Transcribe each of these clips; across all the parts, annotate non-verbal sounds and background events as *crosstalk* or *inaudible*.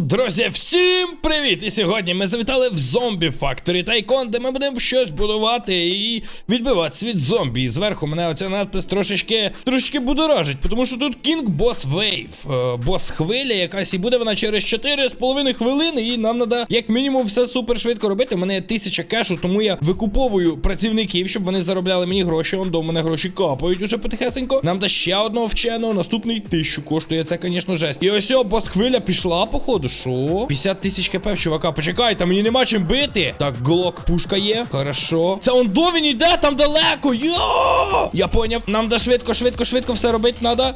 Друзі, всім привіт! І сьогодні ми завітали в зомбі Factory Tycoon, де ми будемо щось будувати і відбиватися від зомбі. І зверху мене оця надпис трошечки трошечки будоражить, тому що тут Boss Wave, е, бос хвиля якась, і буде вона через 4,5 хвилини, і нам треба як мінімум все супер швидко робити. У мене тисяча кешу, тому я викуповую працівників, щоб вони заробляли мені гроші. Он до мене гроші капають уже потихесенько. Нам да ще одного вченого, наступний тисячу коштує. Це, звісно, жесть. І ось бос хвиля пішла, походу. Що? 50 тисяч хп в чувака. Почекайте, мені нема чим бити. Так, глок, пушка є. Хорошо. Це он до він йде там далеко. Йо! Я поняв. Нам да швидко, швидко, швидко все робити треба.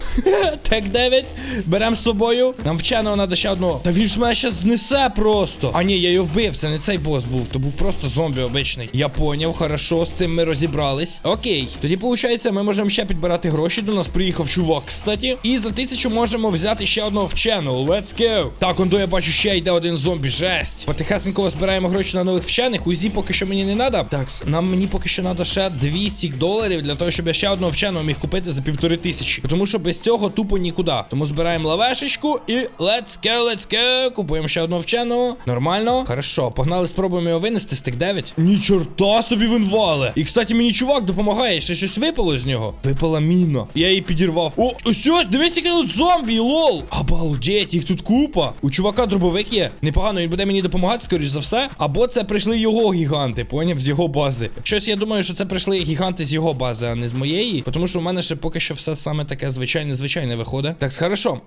Так 9. Беремо з собою. Нам вченого треба ще одного. Та він ж мене ще знесе просто. А ні, я його вбив. Це не цей бос був. То був просто зомбі обичний. Я поняв, хорошо, з цим ми розібрались. Окей. Тоді, виходить, ми можемо ще підбирати гроші. До нас приїхав чувак, кстати. І за тисячу можемо взяти ще одного вченого. Let's go. Так, он до я бачу, ще йде один зомбі. Жесть. Потихесенько збираємо гроші на нових вчених. Узі поки що мені не треба. Так, нам мені поки що треба ще 200 доларів для того, щоб я ще одного вченого міг купити за півтори тисячі. Тому що без цього тупо нікуди. Тому збираємо лавешечку і let's go, let's go. Купуємо ще одного вченого. Нормально. Хорошо, погнали, спробуємо його винести. Стик 9. Ні, чорта собі він вале. І кстати, мені чувак допомагає. Ще щось випало з нього. Випала міна. Я її підірвав. О, ось дивись, які тут зомбі, лол. Обалдеть, їх тут купа. У чувака дробовик є. Непогано, він буде мені допомагати, скоріш за все. Або це прийшли його гіганти, поняв, з його бази. Щось я думаю, що це прийшли гіганти з його бази, а не з моєї. Тому що у мене ще поки що все саме таке звичайне, звичайне виходить. Так, хорошо.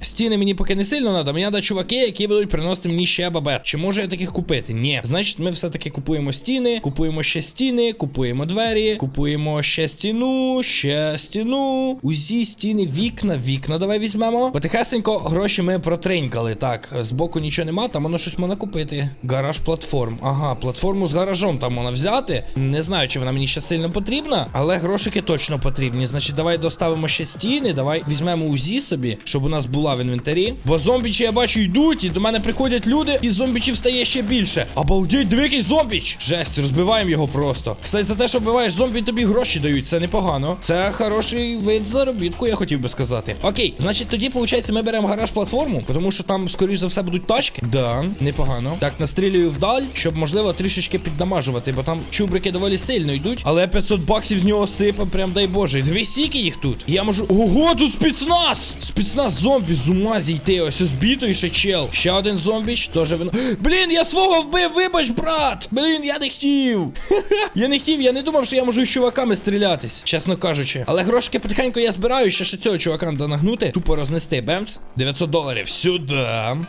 Стіни мені поки не сильно треба. Мені треба чуваки, які будуть приносити мені ще бабет. Чи можу я таких купити? Ні. Значить, ми все-таки купуємо стіни, купуємо ще стіни, купуємо двері, купуємо ще стіну, ще стіну. Узі стіни, вікна, вікна. Давай візьмемо. Потихесенько гроші ми протринькали. Так, збоку нічого нема, там воно щось можна купити. Гараж платформ. Ага, платформу з гаражом там можна взяти. Не знаю, чи вона мені ще сильно потрібна, але грошики точно потрібні. Значить, давай доставимо ще стіни, давай візьмемо УЗІ собі, щоб у нас була в інвентарі. Бо зомбічі, я бачу, йдуть, і до мене приходять люди, і зомбічів стає ще більше. Обалдеть, диви, зомбіч! Жесть, розбиваємо його просто. Кстати, за те, що вбиваєш зомбі, тобі гроші дають. Це непогано. Це хороший вид заробітку, я хотів би сказати. Окей, значить, тоді, виходить, ми беремо гараж платформу, тому що там, скоріш за все, будуть тачки. Да, непогано. Так, настрілюю вдаль, щоб, можливо, трішечки піддамажувати, бо там чубрики доволі сильно йдуть. Але 500 баксів з нього сипа, прям дай Боже. Дві сіки їх тут. Я можу. Ого, тут спецназ! Спецназ зомбі, з ума зійти. Ось збитий ще чел. Ще один зомбіч, теж він. Блін, я свого вбив, вибач, брат! Блін, я не хотів. *laughs* я не хотів, я не думав, що я можу з чуваками стрілятись, чесно кажучи. Але грошики потихеньку я збираю, ще ще цього чувака треба нагнути, тупо рознести. Бемц. 900 доларів. Сюди.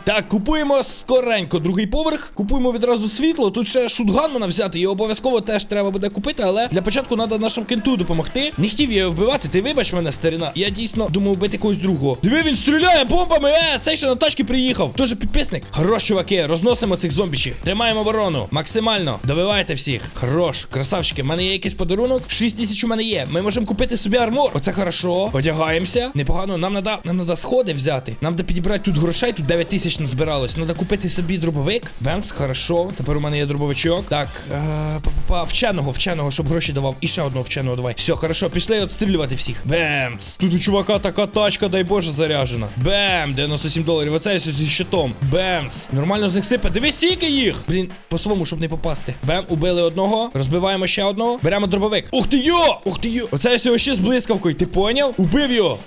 Так, купуємо скоренько другий поверх. Купуємо відразу світло. Тут ще шутган можна взяти, і обов'язково теж треба буде купити, але для початку треба нашому кенту допомогти. Не хотів я його вбивати, ти вибач мене, старина. Я дійсно думав вбити когось другого. Диви, він стріляє бомбами. Е, цей ще на тачки приїхав. Тоже підписник. Хорош, чуваки, розносимо цих зомбічів. Тримаємо оборону. Максимально. Добивайте всіх. Хорош, красавчики. У мене є якийсь подарунок. 6 тисяч у мене є. Ми можемо купити собі армор. Оце хорошо. Одягаємося. Непогано. Нам треба нам сходи взяти. Нам треба підібрати тут грошей. Тут 9 тисяч назбиралось. Треба купити собі дробовик. Бенц, хорошо. Тепер у мене є дробовичок. Так, е, па-па-па. вченого, вченого, щоб гроші давав. І ще одного вченого давай. Все, хорошо, пішли отстрілювати всіх. Бемц. Тут у чувака така тачка, дай Боже, заряжена. Бем, 97 доларів. Оце ось зі щитом. Бемц. Нормально з них сипе. Дивись, скільки їх. Блін, по своєму, щоб не попасти. Бем, убили одного. Розбиваємо ще одного. Беремо дробовик. Ух ти йо! Ух ти йо! Оце ось його ще з блискавкою. Ти поняв? Убив його.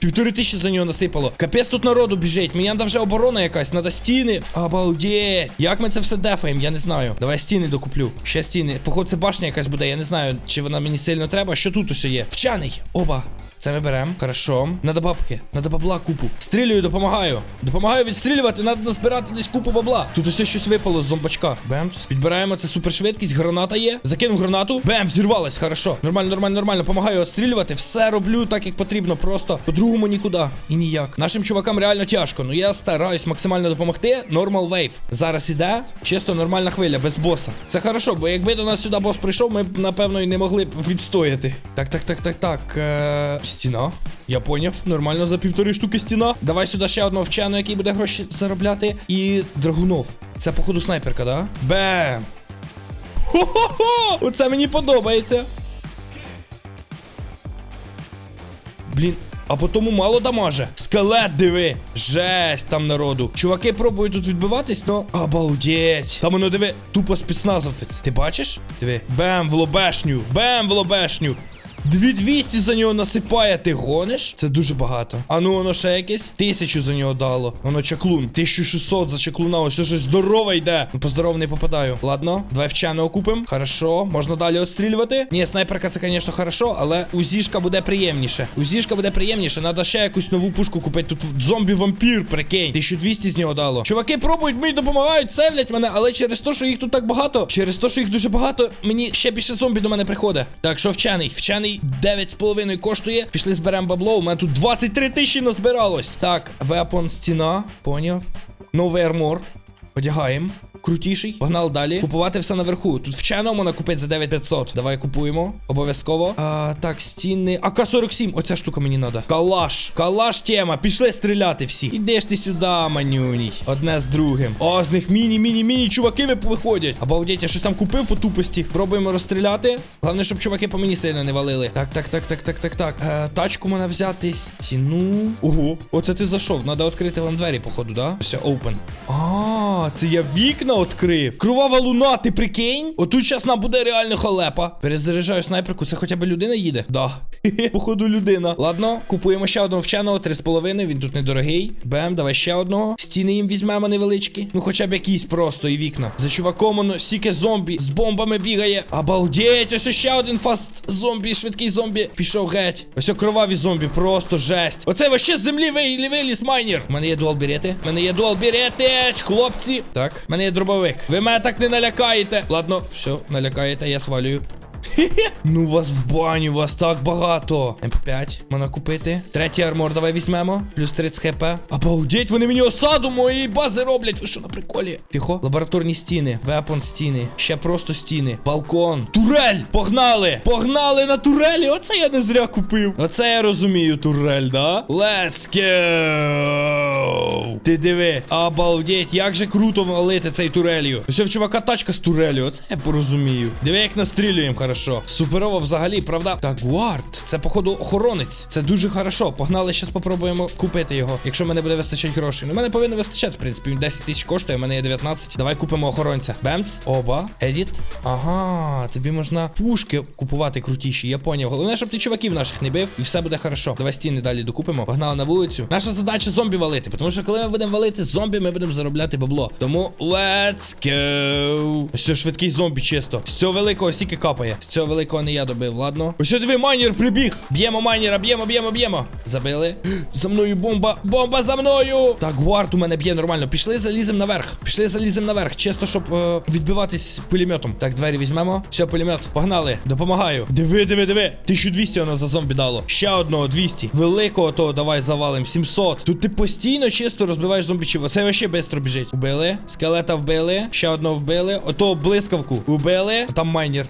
Півтори тисячі за нього насипало. Капець тут народу біжить. Мені треба вже оборона якась, надо стіни. Обалдеть. Як ми це все дефаємо, я не знаю. Давай стіни докуплю. Ще стіни. Походу, це башня якась буде. Я не знаю, чи вона мені сильно треба. Що тут усе є? Вчаний. Оба. Це ми беремо. Хорошо. Надо бабки. Надо бабла купу. Стрілюю, допомагаю. Допомагаю відстрілювати, надо назбирати десь купу бабла. Тут усе щось випало з зомбачка. Бемц. Підбираємо це супершвидкість. Граната є. Закинув гранату. Бем, взірвалась. Хорошо. Нормально, нормально, нормально. Помагаю відстрілювати. Все роблю так, як потрібно. Просто по-другому нікуди. І ніяк. Нашим чувакам реально тяжко. Ну я стараюсь максимально допомогти. Нормал вейв. Зараз іде. Чисто нормальна хвиля, без боса. Це хорошо, бо якби до нас сюди бос прийшов, ми б напевно і не могли б відстояти. Так, так, так, так, так. Стіна. Я поняв. Нормально за півтори штуки стіна. Давай сюди ще одного вченого, який буде гроші заробляти. І драгунов. Це, походу, снайперка, да? Бем! Хо-хо-хо! Оце мені подобається. Блін, а потім мало дамаже. Скелет, диви. Жесть там народу. Чуваки пробують тут відбиватись, но обалдеть. Там воно диви, тупо спецназовець. Ти бачиш? Диви. Бем в лобешню. Бем в лобешню. 2200 за нього насипає, ти гониш? Це дуже багато. А ну воно ще якесь. Тисячу за нього дало. Воно чаклун. 1600 за чаклуна. Ось щось здорове йде. Ну, по здорову не попадаю. Ладно, давай вченого купим. Хорошо, можна далі отстрілювати. Ні, снайперка це, звісно, хорошо, але узішка буде приємніше. Узішка буде приємніше. Надо ще якусь нову пушку купити. Тут зомбі-вампір, прикинь. 1200 з нього дало. Чуваки пробують, мені допомагають, севлять мене, але через те, що їх тут так багато, через те, що їх дуже багато, мені ще більше зомбі до мене приходить. Так, що вчений? Вчений 9,5 коштує. Пішли зберемо бабло. У мене тут 23 тисячі назбиралось. Так, вепон, стіна. Поняв. Новий армор. Одягаємо. Крутіший. Погнали далі. Купувати все наверху. Тут вченого можна купити за 9500. Давай купуємо. Обов'язково. А, так, стіни. АК-47. Оця штука мені треба. Калаш. Калаш тема. Пішли стріляти всі. Ідеш ти сюди, манюній. Одне з другим. О, з них міні-міні-міні чуваки ви- виходять. Обалдеть, я щось там купив по тупості. Пробуємо розстріляти. Головне, щоб чуваки по мені сильно не валили. Так, так, так, так, так, так, так. Е, тачку можна взяти, стіну. Ого. Оце ти зайшов. Надо відкрити вам двері, походу, да? Все, open. А, це я вікна відкрив. Кровава луна, ти прикинь? Отут зараз нам буде реально халепа. Перезаряджаю снайперку, це хоча б людина їде? Да. *laughs* Походу, людина. Ладно, купуємо ще одного вченого, 3,5, він тут недорогий. Бем, давай ще одного. Стіни їм візьмемо невеличкі. Ну, хоча б якісь просто і вікна. За чуваком воно сіке зомбі з бомбами бігає. Обалдеть, ось ще один фаст зомбі, швидкий зомбі. Пішов геть. Ось о кроваві зомбі, просто жесть. Оце вообще з землі вилі- виліз майнер. У мене є дуал берети. У мене є дуал берети, хлопці. Так, в мене є дробовик. Ви мене так не налякаєте. Ладно, все, налякаєте, я свалюю. *laughs* Ну вас в баню, вас так багато. М5 можна купити. Третій армор давай візьмемо. Плюс 30 хп. Обалдеть, вони мені осаду моєї бази роблять. Ви що на приколі? Тихо. Лабораторні стіни. Вепон стіни. Ще просто стіни. Балкон. Турель! Погнали! Погнали на турелі! Оце я не зря купив. Оце я розумію, турель, да? Let's go! Ти диви, обалдеть, як же круто валити цей турелью. Ось в чувака тачка з турелью, оце я порозумію. Диви, як настрілюємо хорошо. Суперово взагалі, правда? Так, гуард. Це, походу, охоронець. Це дуже хорошо. Погнали, зараз попробуємо купити його. Якщо мене буде вистачати грошей. Ну, мене повинно вистачати, в принципі. Він 10 тисяч коштує, у мене є 19. Давай купимо охоронця. Бемц. Оба. Едіт. Ага, тобі можна пушки купувати крутіші. Я поняв. Головне, щоб ти чуваків наших не бив, і все буде хорошо. Давай стіни далі докупимо. Погнали на вулицю. Наша задача зомбі валити. Тому що коли ми будемо валити зомбі, ми будемо заробляти бабло. Тому let's go. Ось швидкий зомбі, чисто. З цього великого сіки капає. З цього великого не я добив, ладно. Ось диви, майнер прибіг. Б'ємо майнера, б'ємо, б'ємо, б'ємо. Забили. За мною бомба. Бомба за мною. Так, гвард у мене б'є нормально. Пішли, залізем наверх. Пішли, залізем наверх. Чисто, щоб е, відбиватись пулеметом. Так, двері візьмемо. Все, пулемет. Погнали. Допомагаю. Диви, диви, диви. 1200 воно за зомбі дало. Ще одного 200. Великого того давай завалим. 700. Тут ти постійно чисто розбиваєш зомбічів. Оце вообще швидко біжить. Убили. Скелета вбили. Ще одного вбили. Ото блискавку. Убили. Там майнер.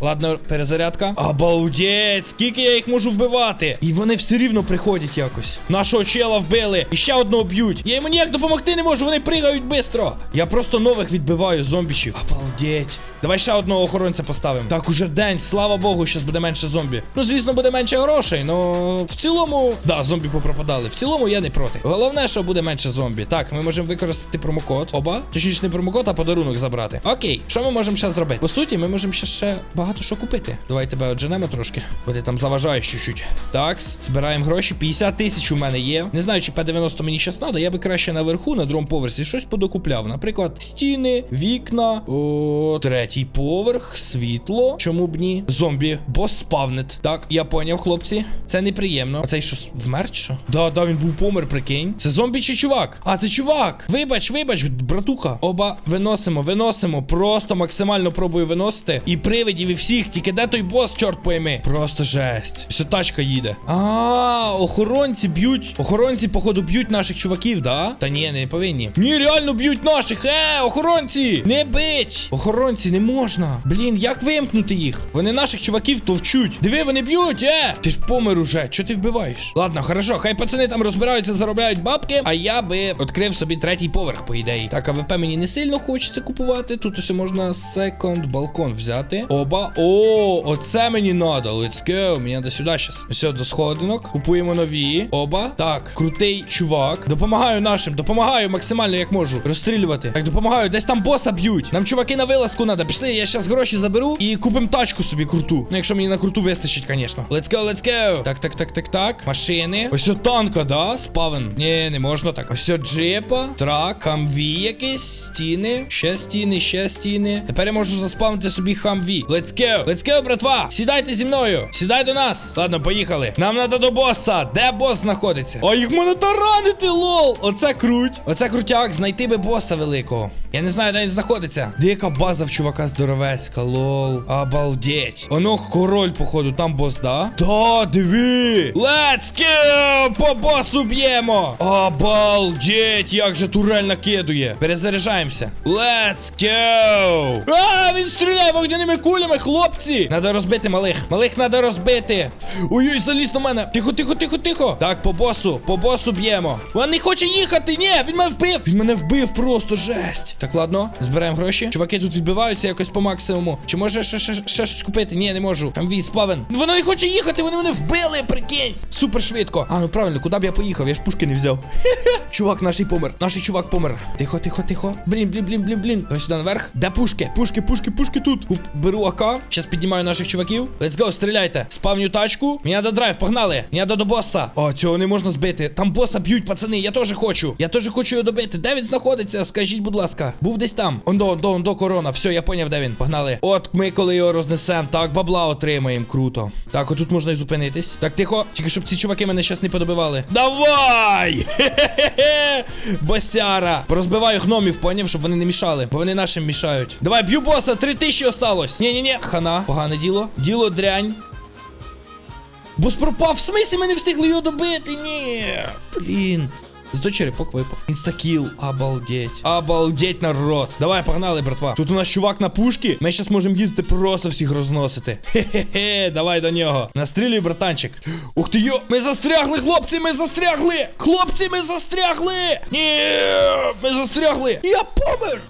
Ладно, перезарядка. Обалдеть, скільки я їх можу вбивати? І вони все рівно приходять якось. Нашого чела вбили. І ще одного б'ють. Я йому ніяк допомогти не можу, вони пригають швидко. Я просто нових відбиваю зомбічів. Обалдеть. Давай ще одного охоронця поставимо. Так, уже день, слава Богу, щас буде менше зомбі. Ну, звісно, буде менше грошей, но в цілому. Да, зомбі попропадали. В цілому я не проти. Головне, що буде менше зомбі. Так, ми можемо використати промокод. Оба. Точніше, не промокод, а подарунок забрати. Окей, що ми можемо ще зробити? По суті, ми можемо ще, ще багато що купити. Давай тебе отженемо трошки, бо там заважаєш чуть-чуть. Такс, збираємо гроші. 50 тисяч у мене є. Не знаю, чи П90 мені щас надо. Я би краще наверху, на другому поверсі, щось подокупляв. Наприклад, стіни, вікна, о, третій поверх, світло. Чому б ні? Зомбі, бос спавнет. Так, я поняв, хлопці. Це неприємно. А цей що вмер, що? Да, да, він був помер, прикинь. Це зомбі чи чувак? А, це чувак. Вибач, вибач, братуха. Оба виносимо, виносимо. Просто максимально пробую виносити. І привидів, і всіх. Тільки де той бос, чорт пойми. Просто жесть. Все тачка їде. А, охоронці б'ють. Охоронці, походу, б'ють наших чуваків, да? Та ні, не повинні. Ні, реально б'ють наших. Е, охоронці! Не бить! Охоронці, не можна. Блін, як вимкнути їх? Вони наших чуваків товчуть. Диви, вони б'ють, е! Ти ж помер уже. Чого ти вбиваєш? Ладно, хорошо, хай пацани там розбираються, заробляють бабки, а я би відкрив собі третій поверх, по ідеї. Так, АВП мені не сильно хочеться купувати. Тут ось можна секонд балкон взяти. Оба. О, оце мені надо. Let's go. Мені треба сюди щас. Все, до сходинок. Купуємо нові. Оба. Так, крутий чувак. Допомагаю нашим, допомагаю максимально як можу. Розстрілювати. Так, допомагаю. Десь там боса б'ють. Нам чуваки на вилазку треба. Пішли, я зараз гроші заберу і купимо тачку собі круту. Ну, якщо мені на круту вистачить, звісно. Let's go, let's go. Так, так, так, так, так. Машини. Ось танка, да? Спавен. Ні, не можна так. Ось джипа. Трак, хамві якийсь, стіни. Ще стіни, ще стіни. Тепер я можу заспавнити собі хамві. Let's go. Let's go, братва. Сідайте зі мною. Сідай до нас. Ладно, поїхали. Нам треба до боса. Де бос знаходиться? А їх мене таранити, лол. Оце круть. Оце крутяк. Знайти би боса великого. Я не знаю, де він знаходиться. Де яка база в чувака здоровецька, лол. Обалдеть. Оно король, походу, там бос, да? Да, диви. Let's go! По босу б'ємо. Обалдеть, як же турель накидує. Перезаряджаємося. Let's go! А, він стріляє вогняними кулями, хлопці. Надо розбити малих. Малих треба розбити. Ой-ой, заліз на мене. Тихо, тихо, тихо, тихо. Так, по босу, по босу б'ємо. Він не хоче їхати. Ні, він мене вбив. Він мене вбив просто жесть. Так, ладно, збираємо гроші. Чуваки тут відбиваються якось по максимуму. Чи може ще, ще, ще щось купити? Ні, не можу. Там віз плавен. Вона не хоче їхати, вони мене вбили, прикинь. Супер швидко. А, ну правильно, куди б я поїхав? Я ж пушки не взяв. *laughs* Чувак, наш помер. Наш чувак помер. Тихо, тихо, тихо. Блін, блін, блін, блін, блін. Ось сюди наверх. Де пушки? Пушки, пушки, пушки тут. Куп, беру АК. Щас піднімаю наших чуваків. Let's go, стріляйте. Спавню тачку. Мені надо драйв, погнали. Мені до боса. О, цього не можна збити. Там боса б'ють, пацани. Я теж хочу. Я теж хочу його добити. Де він знаходиться? Скажіть, будь ласка. Був десь там. Ондо, ондо, ондо, корона. Все, я поняв, де він. Погнали. От ми, коли його рознесемо, так, бабла отримаємо. Круто. Так, отут можна і зупинитись. Так, тихо. Тільки щоб ці чуваки мене щас не подобивали. Давай! Хе-хе-хе! Босяра! Порозбиваю гномів, поняв, щоб вони не мішали, бо вони нашим мішають. Давай, б'ю боса, три тисячі осталось. Ні-ні-ні, хана, погане діло. Діло дрянь. Бос пропав, в смислі ми не встигли його добити. Ні. Блін. Зато черепок випав. Інстакіл. Обалдеть. Обалдеть, народ. Давай, погнали, братва. Тут у нас чувак на пушки. Ми зараз можемо їздити просто всіх розносити. Хе-хе-хе, давай до нього. Настрілюй, братанчик. Ух ти йо! Ми застрягли, хлопці, ми застрягли! Хлопці, ми застрягли! Ні, ми застрягли! Я помер!